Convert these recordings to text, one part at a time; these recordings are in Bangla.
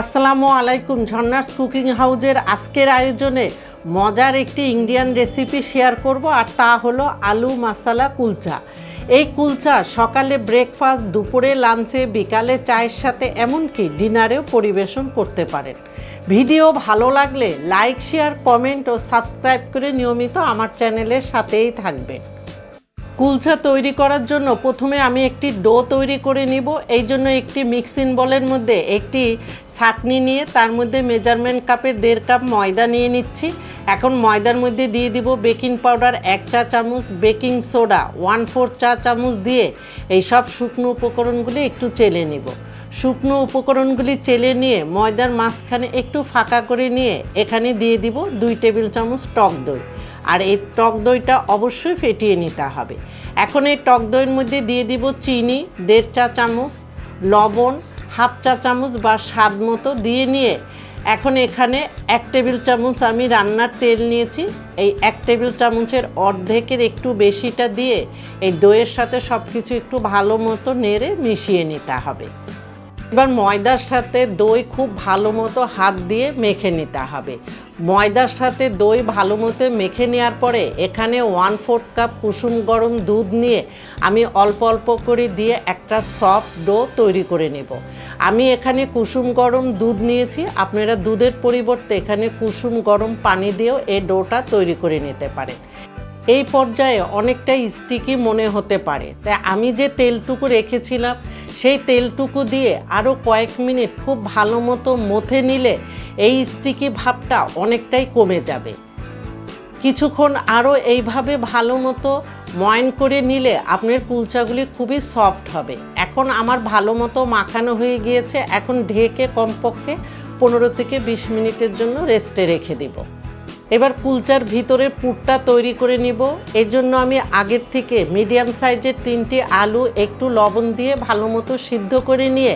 আসসালামু আলাইকুম, ঝর্নার্স কুকিং হাউজের আজকের আয়োজনে মজার একটি ইন্ডিয়ান রেসিপি শেয়ার করব, আর তা হলো আলু মাসালা কুলচা। এই কুলচা সকালে ব্রেকফাস্ট, দুপুরে লাঞ্চে, বিকালে চায়ের সাথে, এমনকি ডিনারেও পরিবেশন করতে পারেন। ভিডিও ভালো লাগলে লাইক, শেয়ার, কমেন্ট ও সাবস্ক্রাইব করে নিয়মিত আমার চ্যানেলের সাথেই থাকবেন। কুলচা তৈরি করার জন্য প্রথমে আমি একটি ডো তৈরি করে নিব। এই জন্য একটি মিক্সিং বলের মধ্যে একটি ছাকনি নিয়ে তার মধ্যে মেজারমেন্ট কাপের দেড় কাপ ময়দা নিয়ে নিচ্ছি। এখন ময়দার মধ্যে দিয়ে দিব বেকিং পাউডার এক চা চামচ, বেকিং সোডা ওয়ান ফোর চা চামচ দিয়ে এই সব শুকনো উপকরণগুলি একটু চেলে নিব। শুকনো উপকরণগুলি চেলে নিয়ে ময়দার মাঝখানে একটু ফাঁকা করে নিয়ে এখানে দিয়ে দিব দুই টেবিল চামচ টক দই। আর এই টক দইটা অবশ্যই ফেটিয়ে নিতে হবে। এখন এই টক দইয়ের মধ্যে দিয়ে দিব চিনি, দেড় চা চামচ, লবণ, হাফ চা চামচ বা স্বাদ মতো দিয়ে নিয়ে এখন এখানে এক টেবিল চামচ আমি রান্নার তেল নিয়েছি। এই এক টেবিল চামচের অর্ধেকের একটু বেশিটা দিয়ে এই দইয়ের সাথে সব কিছু একটু ভালো মতো নেড়ে মিশিয়ে নিতে হবে। এবার ময়দার সাথে দই খুব ভালো মতো হাত দিয়ে মেখে নিতে হবে। ময়দার সাথে দই ভালো মতো মেখে নেওয়ার পরে এখানে ওয়ান ফোর্থ কাপ কুসুম গরম দুধ নিয়ে আমি অল্প অল্প করে দিয়ে একটা সফট ডো তৈরি করে নেব। আমি এখানে কুসুম গরম দুধ নিয়েছি। আপনারা দুধের পরিবর্তে এখানে কুসুম গরম পানি দিয়েও এই ডোটা তৈরি করে নিতে পারেন। এই পর্যায়ে অনেকটা স্টিকি মনে হতে পারে। তাই আমি যে তেলটুকু রেখেছিলাম, সেই তেলটুকু দিয়ে আরও কয়েক মিনিট খুব ভালো মতো মথে নিলে এই স্টিকি ভাবটা অনেকটাই কমে যাবে। কিছুক্ষণ আরও এইভাবে ভালো মতো ময়ন করে নিলে আপনার কুলচাগুলি খুবই সফট হবে। এখন আমার ভালো মতো মাখানো হয়ে গিয়েছে, এখন ঢেকে কমপক্ষে পনেরো থেকে বিশ মিনিটের জন্য রেস্টে রেখে দিব। এবার কুলচার ভিতরের পুরটা তৈরি করে নিব। এর জন্য আমি আগের থেকে মিডিয়াম সাইজের তিনটি আলু, একটু লবণ দিয়ে ভালো মতো সিদ্ধ করে নিয়ে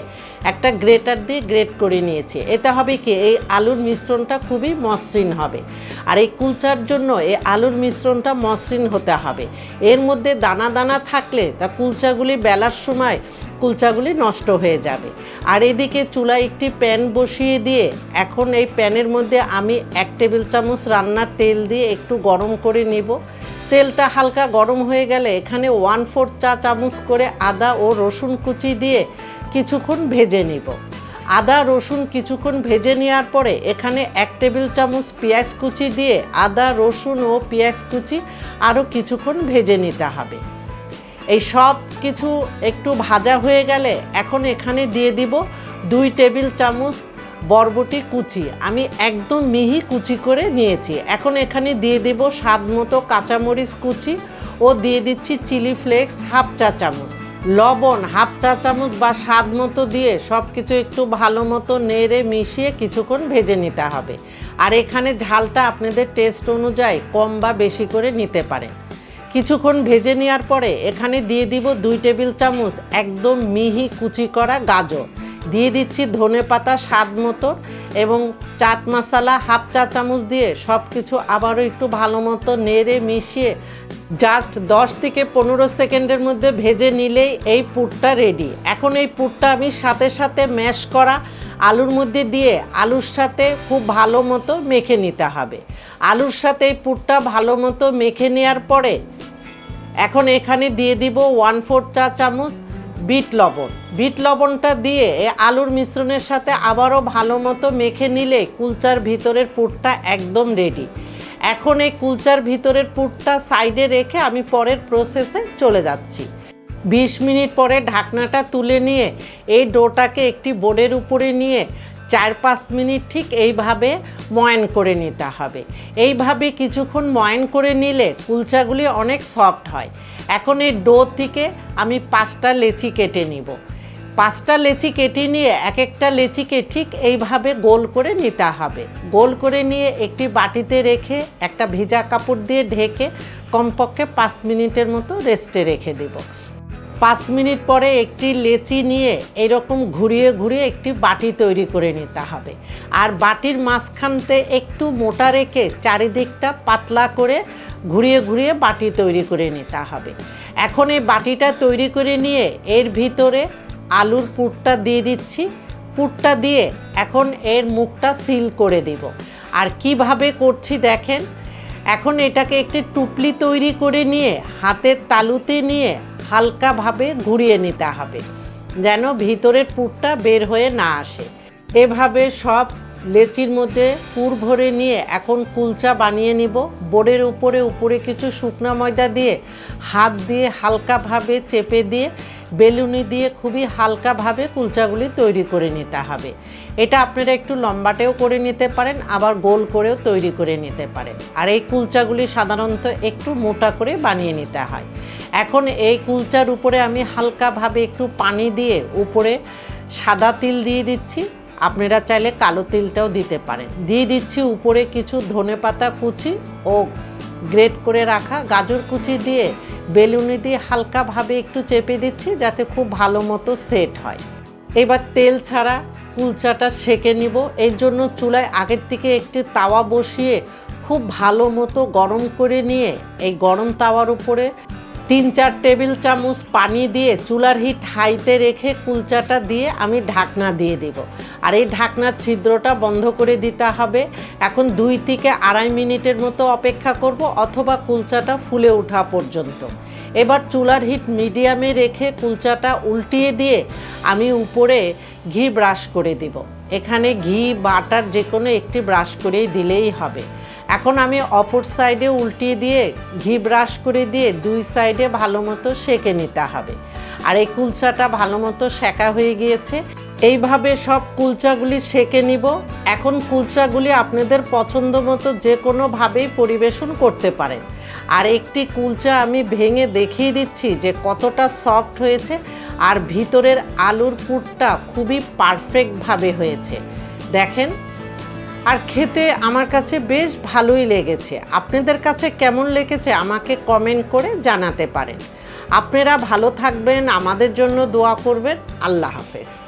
একটা গ্রেটার দিয়ে গ্রেট করে নিয়েছি। এতে হবে কি, এই আলুর মিশ্রণটা খুবই মসৃণ হবে। আর এই কুলচার জন্য এই আলুর মিশ্রণটা মসৃণ হতে হবে। এর মধ্যে দানা দানা থাকলে তা কুলচাগুলি বেলার সময় কুলচাগুলি নষ্ট হয়ে যাবে। আর এদিকে চুলায় একটি প্যান বসিয়ে দিয়ে এখন এই প্যানের মধ্যে আমি এক টেবিল চামচ রান্নার তেল দিয়ে একটু গরম করে নিব। তেলটা হালকা গরম হয়ে গেলে এখানে ওয়ান ফোর চা চামচ করে আদা ও রসুন কুচি দিয়ে কিছুক্ষণ ভেজে নিব। আদা, রসুন কিছুক্ষণ ভেজে নেওয়ার পরে এখানে এক টেবিল চামচ পেঁয়াজ কুচি দিয়ে আদা, রসুন ও পেঁয়াজ কুচি আরও কিছুক্ষণ ভেজে নিতে হবে। এই সব কিছু একটু ভাজা হয়ে গেলে এখন এখানে দিয়ে দিব দুই টেবিল চামচ বরবটি কুচি। আমি একদম মিহি কুচি করে নিয়েছি। এখন এখানে দিয়ে দিব স্বাদ মতো কাঁচামরিচ কুচি ও দিয়ে দিচ্ছি চিলি ফ্লেক্স হাফ চা চামচ। লবণ হাফ চা চামচ বা স্বাদ মতো দিয়ে সব কিছু একটু ভালো মতো নেড়ে মিশিয়ে কিছুক্ষণ ভেজে নিতে হবে। আর এখানে ঝালটা আপনাদের টেস্ট অনুযায়ী কম বা বেশি করে নিতে পারেন। কিছুক্ষণ ভেজে নেওয়ার পরে এখানে দিয়ে দিব দুই টেবিল চামচ একদম মিহি কুচি করা গাজর। দিয়ে দিচ্ছি ধনে পাতা স্বাদ মতো এবং চাট মশলা হাফ চা চামচ দিয়ে সব কিছু আবারও একটু ভালো মতো নেড়ে মিশিয়ে জাস্ট দশ থেকে পনেরো সেকেন্ডের মধ্যে ভেজে নিলেই এই পুরটা রেডি এখন এই পুরটা আমি সাথে সাথে ম্যাশ করা আলুর মধ্যে দিয়ে আলুর সাথে খুব ভালো মতো মেখে নিতে হবে। আলুর সাথে এই পুরটা ভালো মতো মেখে নেওয়ার পরে এখন এখানে দিয়ে দিব ওয়ান ফোর চা চামচ বিট লবণ। বিট লবণটা দিয়ে আলুর মিশ্রণের সাথে আবারও ভালো মতো মেখে নিলে কুলচার ভিতরের পুরটা একদম রেডি এখন এই কুলচার ভিতরের পুরটা সাইডে রেখে আমি পরের প্রসেসে চলে যাচ্ছি। বিশ মিনিট পরে ঢাকনাটা তুলে নিয়ে এই ডোটাকে একটি বোর্ডের উপরে নিয়ে চার পাঁচ মিনিট ঠিক এইভাবে ময়ান করে নিতে হবে। এইভাবে কিছুক্ষণ ময়ান করে নিলে কুলচাগুলি অনেক সফট হয়। এখন এই ডো থেকে আমি পাঁচটা লেচি কেটে নিব। পাঁচটা লেচি কেটে নিয়ে এক একটা লেচিকে ঠিক এইভাবে গোল করে নিতে হবে। গোল করে নিয়ে একটি বাটিতে রেখে, একটা ভেজা কাপড় দিয়ে ঢেকে কমপক্ষে পাঁচ মিনিটের মতো রেস্টে রেখে দেবো। পাঁচ মিনিট পরে একটি লেচি নিয়ে এরকম ঘুরিয়ে ঘুরিয়ে একটি বাটি তৈরি করে নিতে হবে। আর বাটির মাঝখানতে একটু মোটা রেখে চারিদিকটা পাতলা করে ঘুরিয়ে ঘুরিয়ে বাটি তৈরি করে নিতে হবে। এখন এই বাটিটা তৈরি করে নিয়ে এর ভিতরে আলুর পুরটা দিয়ে দিচ্ছি। পুরটা দিয়ে এখন এর মুখটা সিল করে দিব। আর কীভাবে করছি দেখেন এখন এটাকে একটি টুপলি তৈরি করে নিয়ে, হাতের তালুতে নিয়ে হালকাভাবে ঘুরিয়ে নিতে হবে, যেন ভিতরের পুরটা বের হয়ে না আসে। এভাবে সব লেচির মধ্যে পুর ভরে নিয়ে এখন কুলচা বানিয়ে নিব। বোর্ডের উপরে উপরে কিছু শুকনা ময়দা দিয়ে হাত দিয়ে হালকাভাবে চেপে দিয়ে বেলুনি দিয়ে খুবই হালকাভাবে কুলচাগুলি তৈরি করে নিতে হবে। এটা আপনারা একটু লম্বাটেও করে নিতে পারেন, আবার গোল করেও তৈরি করে নিতে পারেন। আর এই কুলচাগুলি সাধারণত একটু মোটা করে বানিয়ে নিতে হয়। এখন এই কুলচার উপরে আমি হালকাভাবে একটু পানি দিয়ে উপরে সাদা তিল দিয়ে দিচ্ছি। আপনারা চাইলে কালো তিলটাও দিতে পারেন। দিয়ে দিচ্ছি উপরে কিছু ধনেপাতা কুচি ও গ্রেট করে রাখা, গাজর কুচি দিয়ে বেলুনি দিয়ে হালকাভাবে একটু চেপে দিচ্ছি যাতে খুব ভালো মতো সেট হয়। এবার তেল ছাড়া কুলচাটা সেকে নিব। এর জন্য চুলায় আগের থেকে একটি তাওয়া বসিয়ে খুব ভালো মতো গরম করে নিয়ে এই গরম তাওয়ার উপরে তিন চার টেবিল চামচ পানি দিয়ে চুলার হিট হাইতে রেখে কুলচাটা দিয়ে আমি ঢাকনা দিয়ে দেব। আর এই ঢাকনার ছিদ্রটা বন্ধ করে দিতে হবে। এখন দুই থেকে আড়াই মিনিটের মতো অপেক্ষা করব অথবা কুলচাটা ফুলে ওঠা পর্যন্ত। এবার চুলার হিট মিডিয়ামে রেখে কুলচাটা উল্টিয়ে দিয়ে আমি উপরে ঘি ব্রাশ করে দিব। এখানে ঘি, বাটার যে কোনো একটি ব্রাশ করেই দিলেই হবে। এখন আমি অপর সাইডে উল্টিয়ে দিয়ে ঘি ব্রাশ করে দিয়ে দুই সাইডে ভালো মতো সেঁকে নিতে হবে। আর এই কুলচাটা ভালো মতো সেকা হয়ে গিয়েছে। এইভাবে সব কুলচাগুলি সেঁকে নিব। এখন কুলচাগুলি আপনাদের পছন্দ মতো যে কোনোভাবেই পরিবেশন করতে পারেন। আর একটি কুলচা আমি ভেঙে দেখিয়ে দিচ্ছি যে কতটা সফট হয়েছে আর ভিতরের আলুর পুরটা খুবই পারফেক্টভাবে হয়েছে। দেখেন, আর খেতে আমার কাছে বেশ ভালোই লেগেছে। আপনাদের কাছে কেমন লেগেছে আমাকে কমেন্ট করে জানাতে পারেন। আপনারা ভালো থাকবেন, আমাদের জন্য দোয়া করবেন। আল্লাহ হাফেজ।